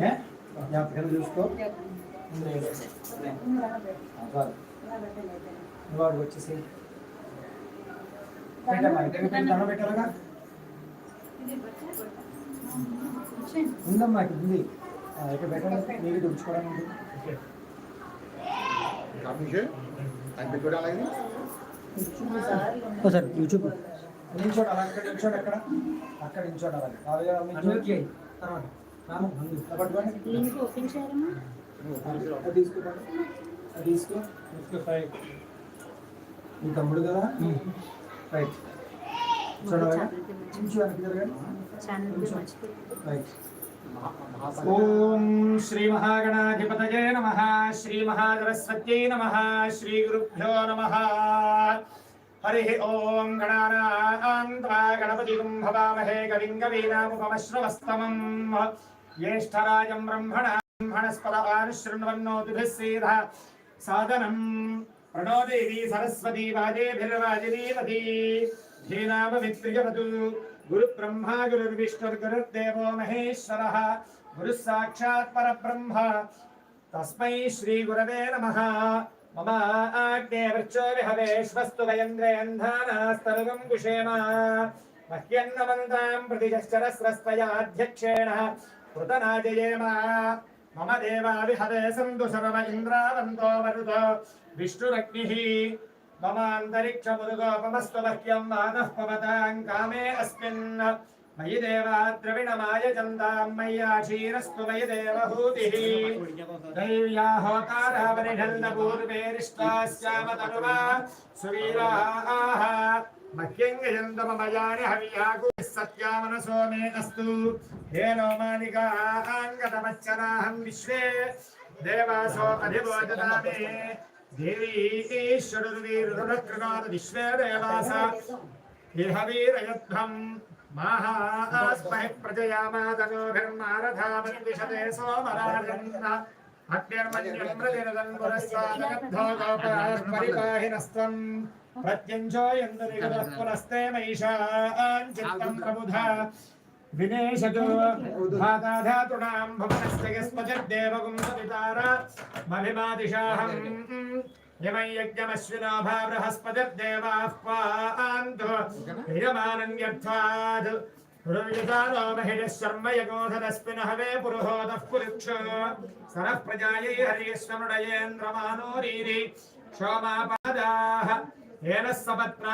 ఏ? జ్ఞాపకం చూసుకో వాడు వచ్చేసి పెట్టమ్మా ఇక్కడ పెట్టండి, దండం పెట్టారుగా ఉందమ్మా ఇక్కడ ఉంది ఆ, ఇక్కడ పెట్టండి నీళ్ళు తుడుచుకోవడానికి ఉంది. ఆయన పెట్టుకోవడం అలాగే ఒకసారి యూట్యూబ్ నిల్చోడు అలా అక్కడ నిల్చోడు అక్కడ. అక్కడ నిల్చోడు అలాగే. నిల్చోడు. తర్వాత. తీసుకో. మీ తమ్ముడు కదా? రైట్. చూడవా ఓం శ్రీ మహాగణాధిపతయే నమ. శ్రీ మహాసరస్వత్యై నమ. శ్రీ గురుభ్యో నమ. हरिः ॐ गणानान्त्वा गणपतिम् भवामहे कविम् कवीनामुपमश्रवस्तमम् ज्येष्ठराजम् ब्रह्मणा ब्रह्मणस्पद आनुशृण्वन्नोतिभिः सीधा साधनम् प्रणो देवी सरस्वती वाजेभिर्वाजिनीवती धीनामवित्रियवतु गुरुब्रह्मा गुरुर्विष्णुर्गुरुर्देवो महेश्वरः गुरुः साक्षात् परब्रह्म तस्मै श्रीगुरवे नमः मम आज्ञे वृक्षो विहवेश्वस्तु वयन्द्रयन्धानास्तरुगं कुशेम मह्यन्नमन्तां प्रतिजश्चरस्रस्त्वयाध्यक्षेण कृतनाजयेम मम देवा विहवे सन्तु सर्व इन्द्रावन्तो मरुतो विष्णुरग्निः ममान्तरिक्षमुदुगोपमस्तु मह्यं वादः पवतां कामे अस्मिन् मयि देवा द्रविणमाय चन्दाम् मय्या मयि देवहूतिः दैव्या होतारः परिढन्दपूर्वेरिष्ट्वास्यामतनुवा सुवीराः मह्यङ्गयन्दमयानि हव्याकु सत्या मनसो मेनस्तु हे नो मानिकाङ्गतमच्चराहं विश्वे। देवासो अधिबोधदामे देवी ईश्वरुर्वीरुरुकृणोत् विश्वे देवास। इह वीरयध्वम् माहास्महि प्रजयामातनोभिर्मारथामन्विषते सोमराजन् अग्निर्मन्यं प्रतिरदन् पुरस्तादगद्धो गोपाः परिपाहिनस्त्वम् प्रत्यञ्जोयन्दरिगतः पुनस्ते मैषाञ्चित्तं प्रबुधा विनेशतो धाताधातॄणां भवनस्य यस्मजद्देवगुं सवितार मभिमादिशाहम् यमं यज्ञमश्विनो भा बृहस्पतिर्देवाः पान्तु यजमानन्यर्थात् पुरुषानो महिषः शर्म यगोधरस्मिन् हवे पुरुहोदः पुरुक्ष सरः प्रजायै हरियश्वनुडयेन्द्रमानो रीरि क्षोमापादाः येन सपत्ना